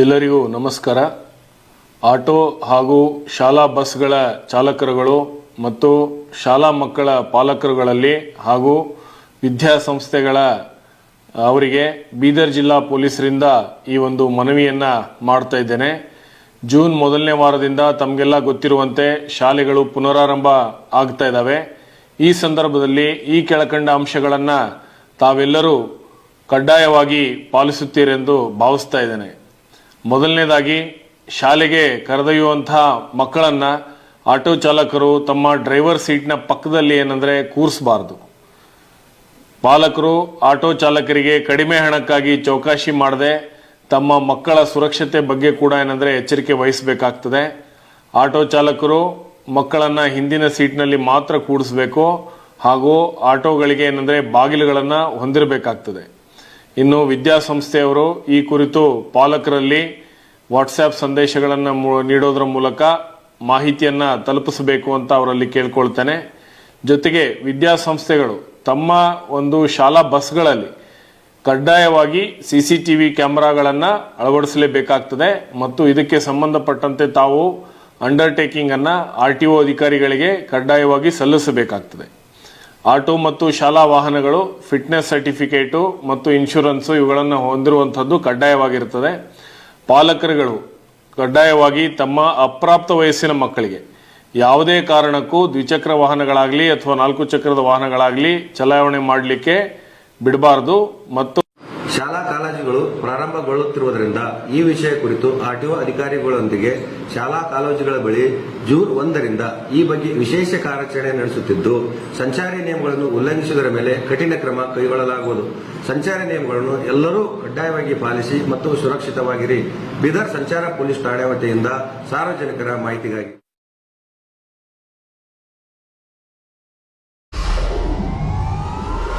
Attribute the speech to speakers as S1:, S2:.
S1: ಎಲ್ಲರಿಗೂ ನಮಸ್ಕಾರ. ಆಟೋ ಹಾಗೂ ಶಾಲಾ ಬಸ್ಗಳ ಚಾಲಕರುಗಳು ಮತ್ತು ಶಾಲಾ ಮಕ್ಕಳ ಪಾಲಕರುಗಳಲ್ಲಿ ಹಾಗೂ ವಿದ್ಯಾಸಂಸ್ಥೆಗಳ, ಅವರಿಗೆ ಬೀದರ್ ಜಿಲ್ಲಾ ಪೊಲೀಸರಿಂದ ಈ ಒಂದು ಮನವಿಯನ್ನು ಮಾಡ್ತಾ ಇದ್ದೇನೆ. ಜೂನ್ ಮೊದಲನೇ ವಾರದಿಂದ ತಮಗೆಲ್ಲ ಗೊತ್ತಿರುವಂತೆ ಶಾಲೆಗಳು ಪುನರಾರಂಭ ಆಗ್ತಾ ಇದ್ದಾವೆ. ಈ ಸಂದರ್ಭದಲ್ಲಿ ಈ ಕೆಳಕಂಡ ಅಂಶಗಳನ್ನು ತಾವೆಲ್ಲರೂ ಕಡ್ಡಾಯವಾಗಿ ಪಾಲಿಸುತ್ತೀರೆಂದು ಭಾವಿಸ್ತಾ ಇದ್ದೇನೆ. ಮೊದಲನೇದಾಗಿ ಶಾಲೆಗೆ ಕರೆದೊಯ್ಯುವಂತಹ ಮಕ್ಕಳನ್ನ ಆಟೋ ಚಾಲಕರು ತಮ್ಮ ಡ್ರೈವರ್ ಸೀಟ್ನ ಪಕ್ಕದಲ್ಲಿ ಏನಂದ್ರೆ ಕೂರಿಸಬಾರದು. ಪಾಲಕರು ಆಟೋ ಚಾಲಕರಿಗೆ ಕಡಿಮೆ ಹಣಕ್ಕಾಗಿ ಚೌಕಾಶಿ ಮಾಡದೆ ತಮ್ಮ ಮಕ್ಕಳ ಸುರಕ್ಷತೆ ಬಗ್ಗೆ ಕೂಡ ಏನಂದ್ರೆ ಎಚ್ಚರಿಕೆ ವಹಿಸಬೇಕಾಗ್ತದೆ. ಆಟೋ ಚಾಲಕರು ಮಕ್ಕಳನ್ನ ಹಿಂದಿನ ಸೀಟ್ನಲ್ಲಿ ಮಾತ್ರ ಕೂಡಿಸಬೇಕು ಹಾಗೂ ಆಟೋಗಳಿಗೆ ಏನಂದ್ರೆ ಬಾಗಿಲುಗಳನ್ನು ಹೊಂದಿರಬೇಕಾಗ್ತದೆ. ಇನ್ನು ವಿದ್ಯಾಸಂಸ್ಥೆಯವರು ಈ ಕುರಿತು ಪಾಲಕರಲ್ಲಿ ವಾಟ್ಸ್ಆ್ಯಪ್ ಸಂದೇಶಗಳನ್ನು ನೀಡೋದ್ರ ಮೂಲಕ ಮಾಹಿತಿಯನ್ನು ತಲುಪಿಸಬೇಕು ಅಂತ ಅವರಲ್ಲಿ ಕೇಳ್ಕೊಳ್ತೇನೆ. ಜೊತೆಗೆ ವಿದ್ಯಾಸಂಸ್ಥೆಗಳು ತಮ್ಮ ಒಂದು ಶಾಲಾ ಬಸ್ಗಳಲ್ಲಿ ಕಡ್ಡಾಯವಾಗಿ ಸಿ ಸಿ ಟಿ ವಿ ಕ್ಯಾಮೆರಾಗಳನ್ನು ಅಳವಡಿಸಲೇಬೇಕಾಗ್ತದೆ ಮತ್ತು ಇದಕ್ಕೆ ಸಂಬಂಧಪಟ್ಟಂತೆ ತಾವು ಅಂಡರ್ಟೇಕಿಂಗ್ ಅನ್ನು ಆರ್ ಟಿ ಒ ಅಧಿಕಾರಿಗಳಿಗೆ ಕಡ್ಡಾಯವಾಗಿ ಸಲ್ಲಿಸಬೇಕಾಗ್ತದೆ. ಆಟೋ ಮತ್ತು ಶಾಲಾ ವಾಹನಗಳು, ಫಿಟ್ನೆಸ್ ಸರ್ಟಿಫಿಕೇಟು ಮತ್ತು ಇನ್ಶೂರೆನ್ಸು ಇವುಗಳನ್ನು ಹೊಂದಿರುವಂಥದ್ದು ಕಡ್ಡಾಯವಾಗಿರುತ್ತದೆ. ಪಾಲಕರುಗಳು ಕಡ್ಡಾಯವಾಗಿ ತಮ್ಮ ಅಪ್ರಾಪ್ತ ವಯಸ್ಸಿನ ಮಕ್ಕಳಿಗೆ ಯಾವುದೇ ಕಾರಣಕ್ಕೂ ದ್ವಿಚಕ್ರ ವಾಹನಗಳಾಗಲಿ ಅಥವಾ ನಾಲ್ಕು ಚಕ್ರದ ವಾಹನಗಳಾಗಲಿ ಚಲಾವಣೆ ಮಾಡಲಿಕ್ಕೆ ಬಿಡಬಾರದು ಮತ್ತು
S2: ಶಾಲಾ ಕಾಲೇಜುಗಳು ಪ್ರಾರಂಭಗೊಳ್ಳುತ್ತಿರುವುದರಿಂದ ಈ ವಿಷಯ ಕುರಿತು ಆರ್ಟಿಒ ಅಧಿಕಾರಿಗಳೊಂದಿಗೆ ಶಾಲಾ ಕಾಲೇಜುಗಳ ಬಳಿ ಜೂನ್ ಒಂದರಿಂದ ಈ ಬಗ್ಗೆ ವಿಶೇಷ ಕಾರ್ಯಾಚರಣೆ ನಡೆಸುತ್ತಿದ್ದು, ಸಂಚಾರಿ ನಿಯಮಗಳನ್ನು ಉಲ್ಲಂಘಿಸುವುದರ ಮೇಲೆ ಕಠಿಣ ಕ್ರಮ ಕೈಗೊಳ್ಳಲಾಗುವುದು. ಸಂಚಾರಿ ನಿಯಮಗಳನ್ನು ಎಲ್ಲರೂ ಕಡ್ಡಾಯವಾಗಿ ಪಾಲಿಸಿ ಮತ್ತು ಸುರಕ್ಷಿತವಾಗಿರಿ. ಬೀದರ್ ಸಂಚಾರ ಪೊಲೀಸ್ ಠಾಣೆ ವತಿಯಿಂದ ಸಾರ್ವಜನಿಕರ ಮಾಹಿತಿಗಾಗಿ.